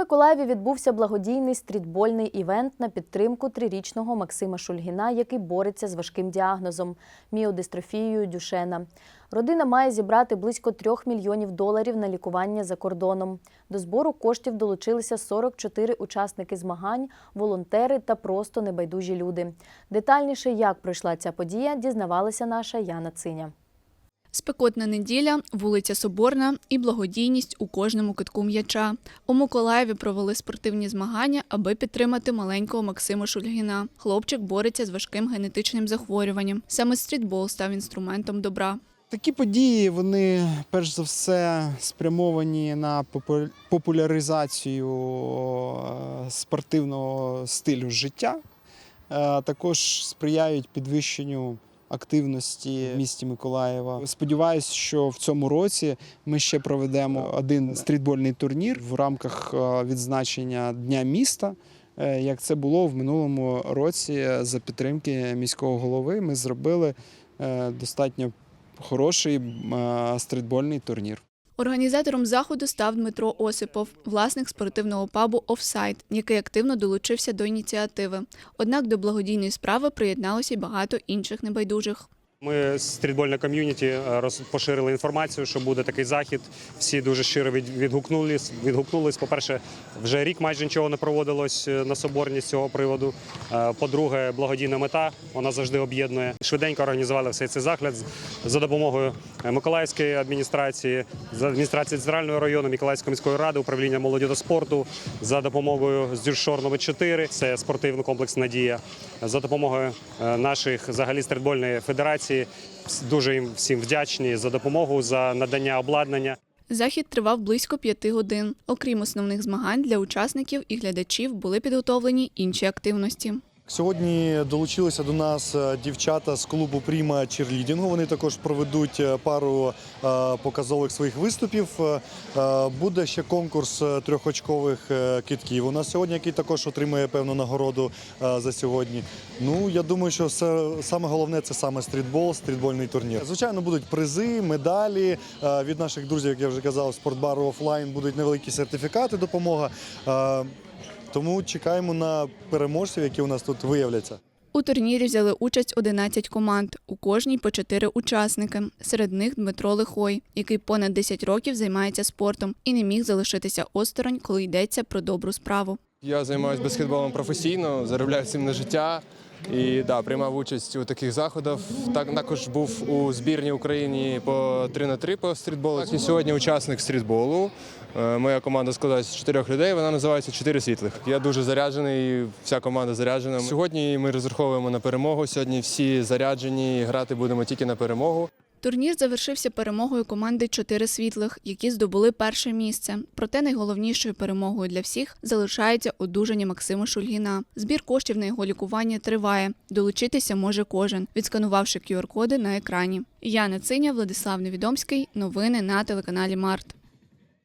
Миколаєві відбувся благодійний стрітбольний івент на підтримку трирічного Максима Шульгіна, який бореться з важким діагнозом міодистрофією Дюшена. Родина має зібрати близько трьох мільйонів доларів на лікування за кордоном. До збору коштів долучилися 44 учасники змагань, волонтери та просто небайдужі люди. Детальніше, як пройшла ця подія, дізнавалася наша Яна Циня. Спекотна неділя, вулиця Соборна і благодійність у кожному китку м'яча. У Миколаєві провели спортивні змагання, аби підтримати маленького Максима Шульгіна. Хлопчик бореться з важким генетичним захворюванням. Саме стрітбол став інструментом добра. Такі події вони перш за все спрямовані на попу- популяризацію спортивного стилю життя, Е, також сприяють підвищенню активності в місті Миколаєва. Сподіваюсь, що в цьому році ми ще проведемо один стрітбольний турнір в рамках е, відзначення Дня міста. Е, Як це було в минулому році за підтримки міського голови, ми зробили е, достатньо хороший е, стрітбольний турнір. Організатором заходу став Дмитро Осипов, власник спортивного пабу Офсайт, який активно долучився до ініціативи. Однак до благодійної справи приєдналося й багато інших небайдужих. Ми з стрітбольне ком'юніті е, поширили інформацію, що буде такий захід. Всі дуже щиро від- відгукнулись. Відгукнулись. По-перше, вже рік майже нічого не проводилось е, на соборні з цього приводу. Е, По-друге, благодійна мета вона завжди об'єднує. Швиденько організували все цей захід за допомогою Миколаївської адміністрації, з адміністрації центрального району, Миколаївської міської ради, управління молоді та спорту, за допомогою Здюршор номер 4 це спортивний комплекс Надія, за допомогою наших взагалі стрітбольної федерації. Дуже їм всім вдячні за допомогу, за надання обладнання. Захід тривав близько п'яти годин. Окрім основних змагань для учасників і глядачів були підготовлені інші активності. Сьогодні долучилися до нас е, дівчата з клубу Пріма Черлідінгу. Вони також проведуть е, пару е, показових своїх виступів. Буде ще конкурс трьохочкових китків. У нас сьогодні, який також отримує певну нагороду за сьогодні. Ну я думаю, що все саме головне це саме стрітбол, стрітбольний турнір. Звичайно, будуть призи, медалі від наших друзів, як я вже казав, спортбару офлайн будуть невеликі сертифікати, допомога. Тому чекаємо на переможців, які у нас тут виявляться. У турнірі взяли участь 11 команд, у кожній по 4 учасники. Серед них Дмитро Лихой, який понад 10 років займається спортом і не міг залишитися осторонь, коли йдеться про добру справу. Я займаюся баскетболом професійно, заробляю цим на життя і да, приймав участь у таких заходах. Так також був у збірній Україні по 3 на 3 по стрітболу. І сьогодні учасник стрітболу. Е, Моя команда складається з чотирьох людей. Вона називається Чотири світлих. Я дуже заряджений. Вся команда заряджена. Сьогодні ми розраховуємо на перемогу. Сьогодні всі заряджені. Грати будемо тільки на перемогу. Турнір завершився перемогою команди Чотири світлих, які здобули перше місце. Проте найголовнішою перемогою для всіх залишається одужання Максима Шульгіна. Збір коштів на його лікування триває. Долучитися може кожен, відсканувавши QR-коди на екрані. Яна Циня, Владислав Невідомський. Новини на телеканалі Март.